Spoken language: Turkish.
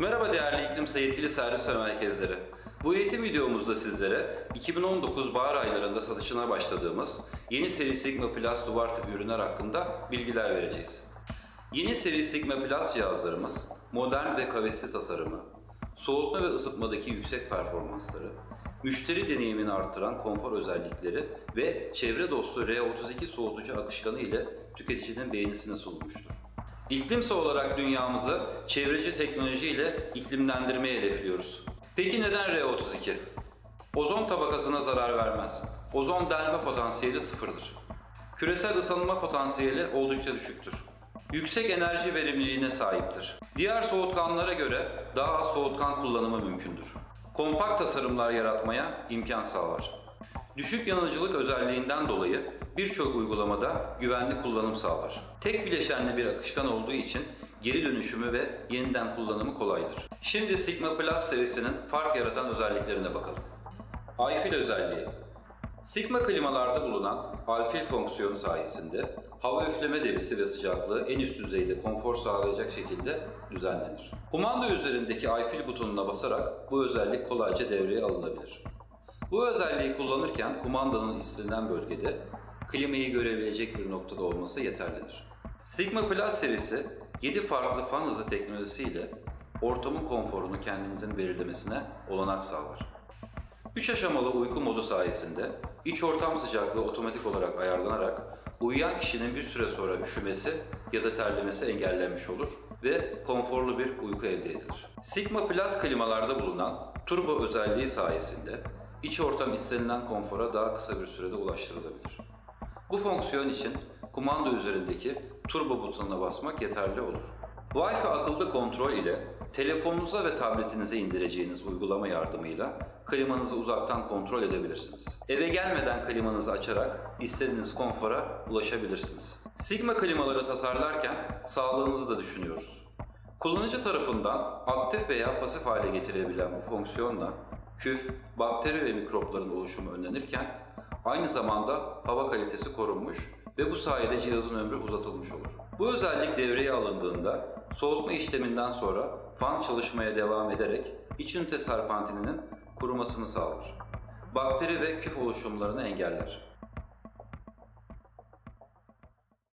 Merhaba değerli iklim yetkili servis ve merkezleri. Bu eğitim videomuzda sizlere 2019 bahar aylarında satışına başladığımız yeni seri Sigma Plus duvar tipi ürünler hakkında bilgiler vereceğiz. Yeni seri Sigma Plus cihazlarımız modern ve kavesli tasarımı, soğutma ve ısıtmadaki yüksek performansları, müşteri deneyimini artıran konfor özellikleri ve çevre dostu R32 soğutucu akışkanı ile tüketicinin beğenisine sunulmuştur. İklimse olarak dünyamızı çevreci teknoloji ile iklimlendirmeyi hedefliyoruz. Peki neden R32? Ozon tabakasına zarar vermez. Ozon delme potansiyeli sıfırdır. Küresel ısınma potansiyeli oldukça düşüktür. Yüksek enerji verimliliğine sahiptir. Diğer soğutkanlara göre daha az soğutkan kullanımı mümkündür. Kompakt tasarımlar yaratmaya imkan sağlar. Düşük yanıcılık özelliğinden dolayı birçok uygulamada güvenli kullanım sağlar. Tek bileşenli bir akışkan olduğu için geri dönüşümü ve yeniden kullanımı kolaydır. Şimdi Sigma Plus serisinin fark yaratan özelliklerine bakalım. Alfil özelliği Sigma klimalarda bulunan alfil fonksiyonu sayesinde hava üfleme debisi ve sıcaklığı en üst düzeyde konfor sağlayacak şekilde düzenlenir. Kumanda üzerindeki alfil butonuna basarak bu özellik kolayca devreye alınabilir. Bu özelliği kullanırken kumandanın istenilen bölgede klimayı görebilecek bir noktada olması yeterlidir. Sigma Plus serisi 7 farklı fan hızı teknolojisiyle ortamın konforunu kendinizin belirlemesine olanak sağlar. 3 aşamalı uyku modu sayesinde iç ortam sıcaklığı otomatik olarak ayarlanarak uyuyan kişinin bir süre sonra üşümesi ya da terlemesi engellenmiş olur ve konforlu bir uyku elde edilir. Sigma Plus klimalarda bulunan turbo özelliği sayesinde iç ortam istenilen konfora daha kısa bir sürede ulaştırılabilir. Bu fonksiyon için kumanda üzerindeki turbo butonuna basmak yeterli olur. Wi-Fi akıllı kontrol ile telefonunuza ve tabletinize indireceğiniz uygulama yardımıyla klimanızı uzaktan kontrol edebilirsiniz. Eve gelmeden klimanızı açarak istediğiniz konfora ulaşabilirsiniz. Sigma klimaları tasarlarken sağlığınızı da düşünüyoruz. Kullanıcı tarafından aktif veya pasif hale getirebilen bu fonksiyonla küf, bakteri ve mikropların oluşumu önlenirken aynı zamanda hava kalitesi korunmuş ve bu sayede cihazın ömrü uzatılmış olur. Bu özellik devreye alındığında soğutma işleminden sonra fan çalışmaya devam ederek iç ünite serpantininin kurumasını sağlar. Bakteri ve küf oluşumlarını engeller.